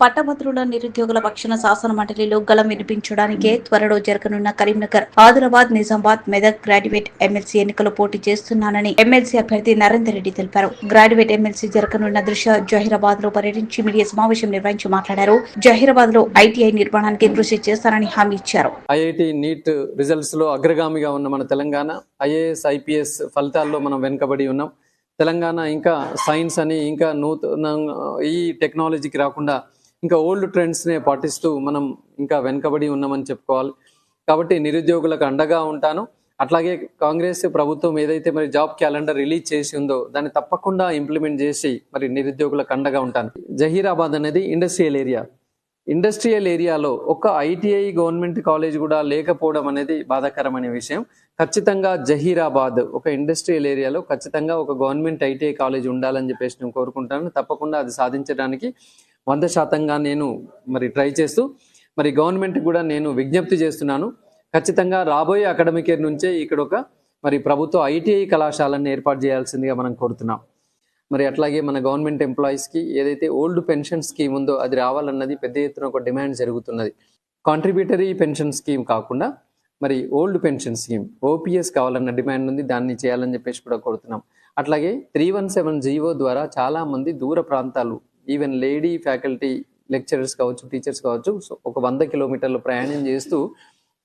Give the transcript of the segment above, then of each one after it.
పట్టభద్రుల నిరుద్యోగుల పక్షాన శాసన మండలిలో గలం వినిపించడానికే త్వరలో జరగనున్న కరీంనగర్ ఆదిలాబాద్ నిజామాబాద్ మెదక్ గ్రాడ్యుయేట్ ఎమ్మెల్సీ ఎన్నికలు పోటీ చేస్తున్నానని ఎమ్మెల్సీ అభ్యర్థి నరేందర్ రెడ్డి తెలిపారు. గ్రాడ్యుయేట్ ఎమ్మెల్సీ జరగనున్న దృశ్య జహీరాబాద్లో పర్యటించి మీడియా సమావేశం నిర్వహించి మాట్లాడారు. జహీరాబాద్లో ఐటీఐ నిర్మాణానికి కృషి చేస్తానని హామీ ఇచ్చారు. ఐఐటి నీట్ రిజల్ట్స్లో అగ్రగామిగా ఉన్న మన తెలంగాణ ఐఏఎస్ ఐపీఎస్ ఫలితాల్లో మనం వెనుకబడి ఉన్నాం. తెలంగాణ ఇంకా సైన్స్ అని ఇంకా నూతన ఈ టెక్నాలజీకి రాకుండా ఇంకా ఓల్డ్ ట్రెండ్స్నే పాటిస్తూ మనం ఇంకా వెనుకబడి ఉన్నామని చెప్పుకోవాలి. కాబట్టి నిరుద్యోగులకు అండగా ఉంటాను. అట్లాగే కాంగ్రెస్ ప్రభుత్వం ఏదైతే మరి జాబ్ క్యాలెండర్ రిలీజ్ చేసి ఉందో దాన్ని తప్పకుండా ఇంప్లిమెంట్ చేసి మరి నిరుద్యోగులకు అండగా ఉంటాను. జహీరాబాద్ అనేది ఇండస్ట్రియల్ ఏరియా. ఇండస్ట్రియల్ ఏరియాలో ఒక ఐటీఐ గవర్నమెంట్ కాలేజ్ కూడా లేకపోవడం అనేది బాధాకరమైన విషయం. ఖచ్చితంగా జహీరాబాద్ ఒక ఇండస్ట్రియల్ ఏరియాలో ఖచ్చితంగా ఒక గవర్నమెంట్ ఐటీఐ కాలేజ్ ఉండాలని చెప్పేసి నేను కోరుకుంటాను. తప్పకుండా అది సాధించడానికి వంద శాతంగా నేను మరి ట్రై చేస్తూ మరి గవర్నమెంట్ కూడా నేను విజ్ఞప్తి చేస్తున్నాను. ఖచ్చితంగా రాబోయే అకాడమిక్ ఇయర్ నుంచే ఇక్కడ ఒక మరి ప్రభుత్వ ఐటీఐ కళాశాలను ఏర్పాటు చేయాల్సిందిగా మనం కోరుతున్నాం. మరి అట్లాగే మన గవర్నమెంట్ ఎంప్లాయీస్కి ఏదైతే ఓల్డ్ పెన్షన్ స్కీమ్ ఉందో అది రావాలన్నది పెద్ద ఎత్తున ఒక డిమాండ్ జరుగుతున్నది. కాంట్రిబ్యూటరీ పెన్షన్ స్కీమ్ కాకుండా మరి ఓల్డ్ పెన్షన్ స్కీమ్ ఓపీఎస్ కావాలన్న డిమాండ్ ఉంది దాన్ని చేయాలని చెప్పేసి కూడా కోరుతున్నాం. అట్లాగే త్రీ వన్ సెవెన్ జీవో ద్వారా చాలా మంది దూర ప్రాంతాలు ఈవెన్ లేడీ ఫ్యాకల్టీ లెక్చరర్స్ కావచ్చు టీచర్స్ కావచ్చు సో ఒక వంద కిలోమీటర్లు ప్రయాణం చేస్తూ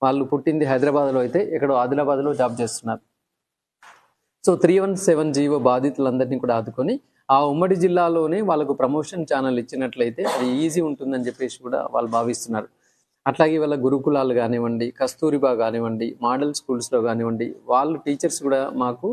వాళ్ళు పుట్టింది హైదరాబాద్లో అయితే ఎక్కడో ఆదిలాబాద్లో జాబ్ చేస్తున్నారు. So three one seven GO బాధితులందరినీ కూడా ఆదుకొని ఆ ఉమ్మడి జిల్లాలోనే వాళ్ళకు ప్రమోషన్ ఛానల్ ఇచ్చినట్లయితే అది ఈజీ ఉంటుందని చెప్పేసి కూడా వాళ్ళు భావిస్తున్నారు. అట్లాగే వాళ్ళ గురుకులాలు కానివ్వండి కస్తూరిబా కానివ్వండి మోడల్ స్కూల్స్లో కానివ్వండి వాళ్ళు టీచర్స్ కూడా మాకు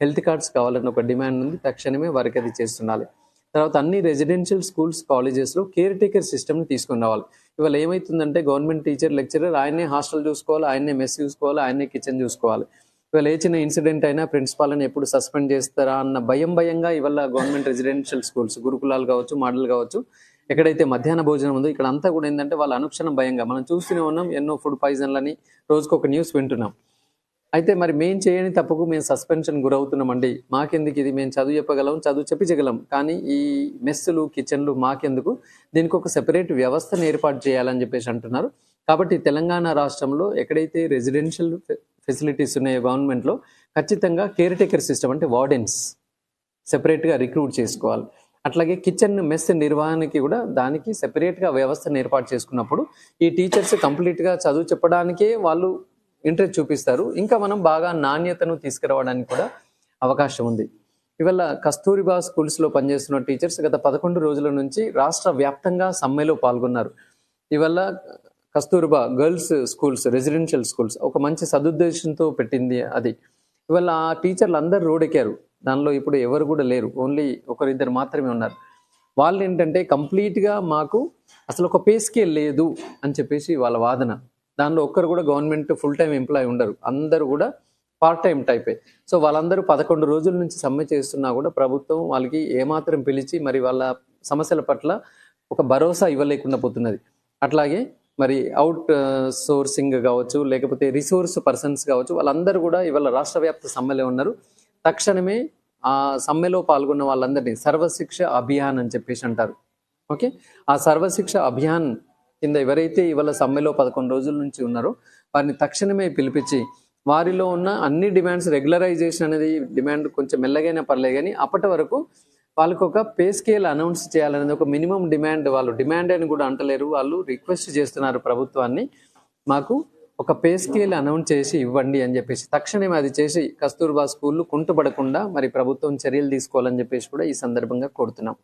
హెల్త్ కార్డ్స్ కావాలని ఒక డిమాండ్ ఉంది. తక్షణమే వారికి అది చేస్తుండాలి తర్వాత అన్ని రెసిడెన్షియల్ స్కూల్స్ కాలేజెస్లో కేర్ టేకర్ సిస్టమ్ని తీసుకుని రావాలి ఇవాళ ఏమవుతుందంటే గవర్నమెంట్ టీచర్ లెక్చరర్ ఆయనే హాస్టల్ చూసుకోవాలి ఆయనే మెస్ చూసుకోవాలి ఆయనే కిచెన్ చూసుకోవాలి. ఇవాళ ఏ చిన్న ఇన్సిడెంట్ అయినా ప్రిన్సిపాల్ అని ఎప్పుడు సస్పెండ్ చేస్తారా అన్న భయం భయంగా ఇవాళ గవర్నమెంట్ రెసిడెన్షియల్ స్కూల్స్ గురుకులాలు కావచ్చు మోడల్ కావచ్చు ఎక్కడైతే మధ్యాహ్న భోజనం ఉందో ఇక్కడ అంతా కూడా ఏంటంటే వాళ్ళ అనుక్షణం భయంగా. మనం చూస్తూనే ఉన్నాం ఎన్నో ఫుడ్ పాయిజన్లని రోజుకొక న్యూస్ వింటున్నాం. అయితే మరి మేము చేయని తప్పుకు మేము సస్పెన్షన్ గురవుతున్నామండి. మాకెందుకు ఇది? మేము చదువు చెప్పగలం చదువు చెప్పించగలం. కానీ ఈ మెస్సులు కిచెన్లు మాకెందుకు? దీనికి ఒక సెపరేట్ వ్యవస్థను ఏర్పాటు చేయాలని చెప్పేసి అంటున్నారు. కాబట్టి తెలంగాణ రాష్ట్రంలో ఎక్కడైతే రెసిడెన్షియల్ ఫెసిలిటీస్ ఉన్నాయో గవర్నమెంట్లో ఖచ్చితంగా కేర్ టేకర్ సిస్టమ్ అంటే వార్డెన్స్ సెపరేట్గా రిక్రూట్ చేసుకోవాలి. అట్లాగే కిచెన్ మెస్ నిర్వహణకి కూడా దానికి సెపరేట్గా వ్యవస్థను ఏర్పాటు చేసుకున్నప్పుడు ఈ టీచర్స్ కంప్లీట్గా చదువు చెప్పడానికే వాళ్ళు ఇంట్రెస్ట్ చూపిస్తారు. ఇంకా మనం బాగా నాణ్యతను తీసుకురావడానికి కూడా అవకాశం ఉంది. ఇవాళ కస్తూరిబా స్కూల్స్లో పనిచేస్తున్న టీచర్స్ గత పదకొండు రోజుల నుంచి రాష్ట్ర వ్యాప్తంగా సమ్మెలో పాల్గొన్నారు. ఇవల్ల Kasturba girls schools residential schools ఒక మంచి సదుద్దేశంతో పెట్టింది అది. ఇవాళ ఆ టీచర్లు అందరు రోడెక్కారు. దానిలో ఇప్పుడు ఎవరు కూడా లేరు. ఓన్లీ ఒకరిద్దరు మాత్రమే ఉన్నారు. వాళ్ళు ఏంటంటే కంప్లీట్గా మాకు అసలు ఒక పే స్కేల్ లేదు అని చెప్పేసి వాళ్ళ వాదన. దానిలో ఒక్కరు కూడా గవర్నమెంట్ ఫుల్ టైం ఎంప్లాయ్ ఉండరు. అందరూ కూడా పార్ట్ టైం టైపే సో వాళ్ళందరూ పదకొండు రోజుల నుంచి సమ్మె చేస్తున్నా కూడా ప్రభుత్వం వాళ్ళకి ఏమాత్రం పిలిచి మరి వాళ్ళ సమస్యల పట్ల ఒక భరోసా ఇవ్వలేకుండా పోతున్నది. అట్లాగే మరి అవుట్ సోర్సింగ్ కావచ్చు లేకపోతే రిసోర్స్ పర్సన్స్ కావచ్చు వాళ్ళందరూ కూడా ఇవాళ రాష్ట్ర వ్యాప్త సమ్మెలో ఉన్నారు. తక్షణమే ఆ సమ్మెలో పాల్గొన్న వాళ్ళందరినీ సర్వశిక్ష అభియాన్ అని చెప్పేసి అంటారు. ఓకే ఆ సర్వశిక్ష అభియాన్ కింద ఎవరైతే ఇవాళ సమ్మెలో పదకొండు రోజుల నుంచి ఉన్నారో వారిని తక్షణమే పిలిపించి వారిలో ఉన్న అన్ని డిమాండ్స్ రెగ్యులరైజేషన్ అనేది డిమాండ్ కొంచెం మెల్లగైనా పర్లేదు కానీ అప్పటి వరకు వాళ్ళకు ఒక పే స్కేల్ అనౌన్స్ చేయాలనేది ఒక మినిమం డిమాండ్ వాళ్ళు డిమాండ్ అని కూడా అంటలేరు. వాళ్ళు రిక్వెస్ట్ చేస్తున్నారు ప్రభుత్వాన్ని మాకు ఒక పే స్కేల్ అనౌన్స్ చేసి ఇవ్వండి అని చెప్పేసి. తక్షణమే అది చేసి కస్తూర్బా స్కూళ్ళు కుంటుపడకుండా మరి ప్రభుత్వం చర్యలు తీసుకోవాలని చెప్పేసి కూడా ఈ సందర్భంగా కోరుతున్నాం.